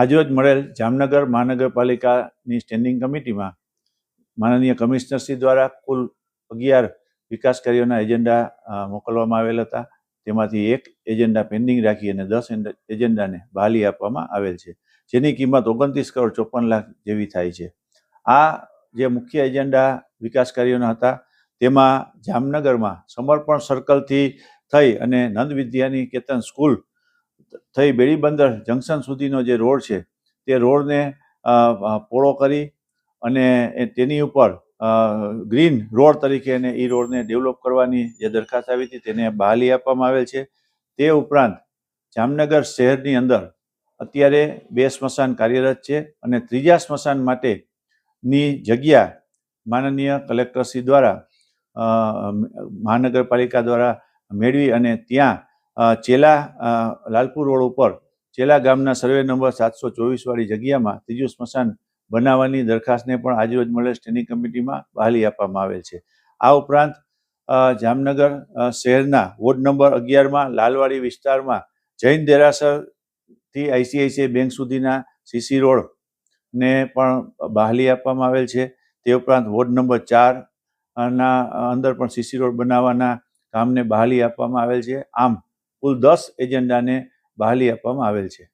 આજરોજ મળેલ જામનગર મહાનગરપાલિકાની સ્ટેન્ડિંગ કમિટીમાં માનનીય કમિશનરશ્રી દ્વારા કુલ અગિયાર વિકાસ કાર્યોના એજન્ડા મોકલવામાં આવેલ હતા. તેમાંથી એક એજન્ડા પેન્ડિંગ રાખી અને દસ એજન્ડાને બહાલી આપવામાં આવેલ છે. જેની કિંમત ઓગણત્રીસ કરોડ ચોપન લાખ જેવી થાય છે. આ જે મુખ્ય એજન્ડા વિકાસ કાર્યોના હતા, તેમાં જામનગરમાં સમર્પણ સર્કલથી થઈ અને નંદ વિદ્યાની કેતન સ્કૂલ થઈ બેડી બંદર જંકશન સુધીનો જે રોડ છે તે રોડને અ, કરી અને તેની ઉપર ગ્રીન રોડ તરીકે એને એ રોડને ડેવલપ કરવાની જે દરખાસ્ત આવી હતી તેને બહાલી આપવામાં આવેલ છે. તે ઉપરાંત જામનગર શહેરની અંદર અત્યારે બે સ્મશાન કાર્યરત છે અને ત્રીજા સ્મશાન માટેની જગ્યા માનનીય કલેક્ટરશ્રી દ્વારા મહાનગરપાલિકા દ્વારા મેળવી અને ત્યાં ચેલા લાલપુર રોડ ઉપર ચેલા ગામના સર્વે નંબર સાતસો ચોવીસ વાળી જગ્યામાં ત્રીજું સ્મશાન બનાવવાની દરખાસ્તને પણ આજરોજ મળેલ સ્ટેન્ડિંગ કમિટીમાં બહાલી આપવામાં આવેલ છે. આ ઉપરાંત જામનગર શહેરના વોર્ડ નંબર અગિયારમાં લાલવાડી વિસ્તારમાં જૈન દેરાસરથી આઈસીઆઈસીઆઈ બેંક સુધીના સીસી રોડને પણ બહાલી આપવામાં આવેલ છે. તે ઉપરાંત વોર્ડ નંબર ચાર ના અંદર પણ સીસી રોડ બનાવવાના કામને બહાલી આપવામાં આવેલ છે. આમ કુલ દસ એજન્ડાને બહાલી આપવામાં આવેલ છે.